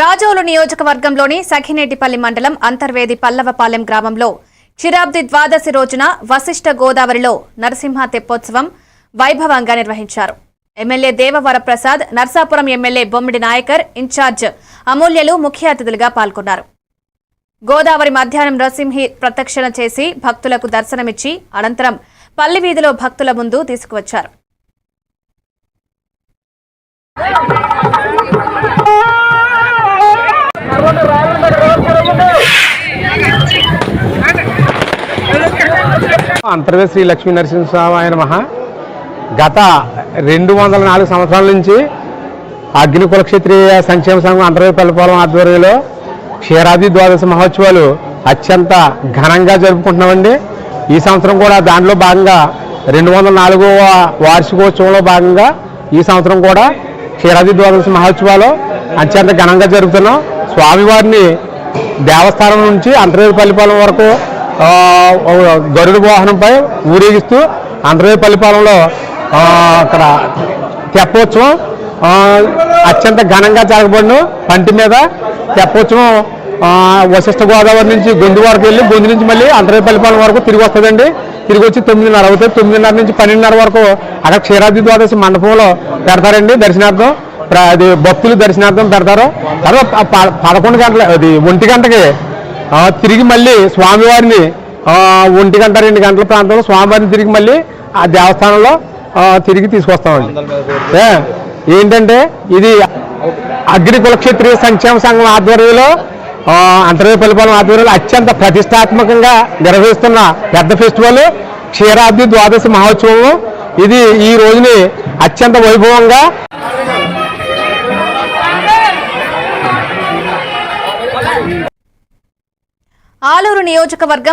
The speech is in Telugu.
రాజోలు నియోజకవర్గంలోని సఖినేటిపల్లి మండలం అంతర్వేది పల్లవపాలెం గ్రామంలో చిరాబ్ది ద్వాదశి రోజున వశిష్ఠ గోదావరిలో నరసింహ తెప్పోత్సవం వైభవంగా నిర్వహించారు. MLA Devavara Prasad Narsapuram MLA Bommidi Nayakar in charge అమూల్యలు ముఖ్య అతిథులుగా పాల్గొన్నారు. గోదావరి మధ్యాహ్నం నరసింహి ప్రదక్షిణ చేసి భక్తులకు దర్శనమిచ్చి అనంతరం పల్లి వీధిలో భక్తుల ముందు తీసుకువచ్చారు. అంతర్వేద శ్రీ లక్ష్మీ నరసింహస్వామి ఆయన మహా. గత రెండు వందల నాలుగు సంవత్సరాల నుంచి అగ్ని కులక్షేత్రీయ సంక్షేమ సంఘం అంతర్వేద పల్లిపాలెం ఆధ్వర్యంలో క్షీరాది ద్వాదశ మహోత్సవాలు అత్యంత ఘనంగా జరుపుకుంటున్నామండి. ఈ సంవత్సరం కూడా దాంట్లో భాగంగా రెండు వందల నాలుగవ వార్షికోత్సవంలో భాగంగా ఈ సంవత్సరం కూడా క్షీరాది ద్వాదశ మహోత్సవాలు అత్యంత ఘనంగా జరుపుతున్నాం. స్వామివారిని దేవస్థానం నుంచి అంతర్వేద పల్లిపాలెం వరకు గరుడు వాహనంపై ఊరేగిస్తూ అంతర్వేది పల్లిపాలెంలో అక్కడ తెప్పోత్సవం అత్యంత ఘనంగా జరగబడిన పంటి మీద తెప్పోత్సవం వశిష్ట వశిష్ఠ గోదావరి నుంచి గొంతు వరకు వెళ్ళి గొంతు నుంచి మళ్ళీ అంతర్వేది పల్లిపాలెం వరకు తిరిగి వస్తుందండి. తిరిగి వచ్చి తొమ్మిదిన్నర అవుతుంది. తొమ్మిదిన్నర నుంచి పన్నెండున్నర వరకు అక్కడ క్షీరాద్రి ద్వాదశి మండపంలో పెడతారండి దర్శనార్థం. ప్ర- అది భక్తులు దర్శనార్థం పెడతారు. తర్వాత పదకొండు గంటల అది ఒంటి గంటకి తిరిగి మళ్ళీ స్వామివారిని ఒంటి గంట రెండు గంటల ప్రాంతంలో స్వామివారిని తిరిగి మళ్ళీ ఆ దేవస్థానంలో తిరిగి తీసుకొస్తామండి. ఏంటంటే ఇది అగ్ని కులక్షత్రియ సంక్షేమ సంఘం ఆధ్వర్యంలో ఆ, అంతర్వేది పల్లిపాలెం ఆధ్వర్యంలో అత్యంత ప్రతిష్టాత్మకంగా నిర్వహిస్తున్న పెద్ద ఫెస్టివల్ క్షీరాబ్ది ద్వాదశి మహోత్సవం. ఇది ఈ రోజుని అత్యంత వైభవంగా ఆలూరు నియోజకవర్గం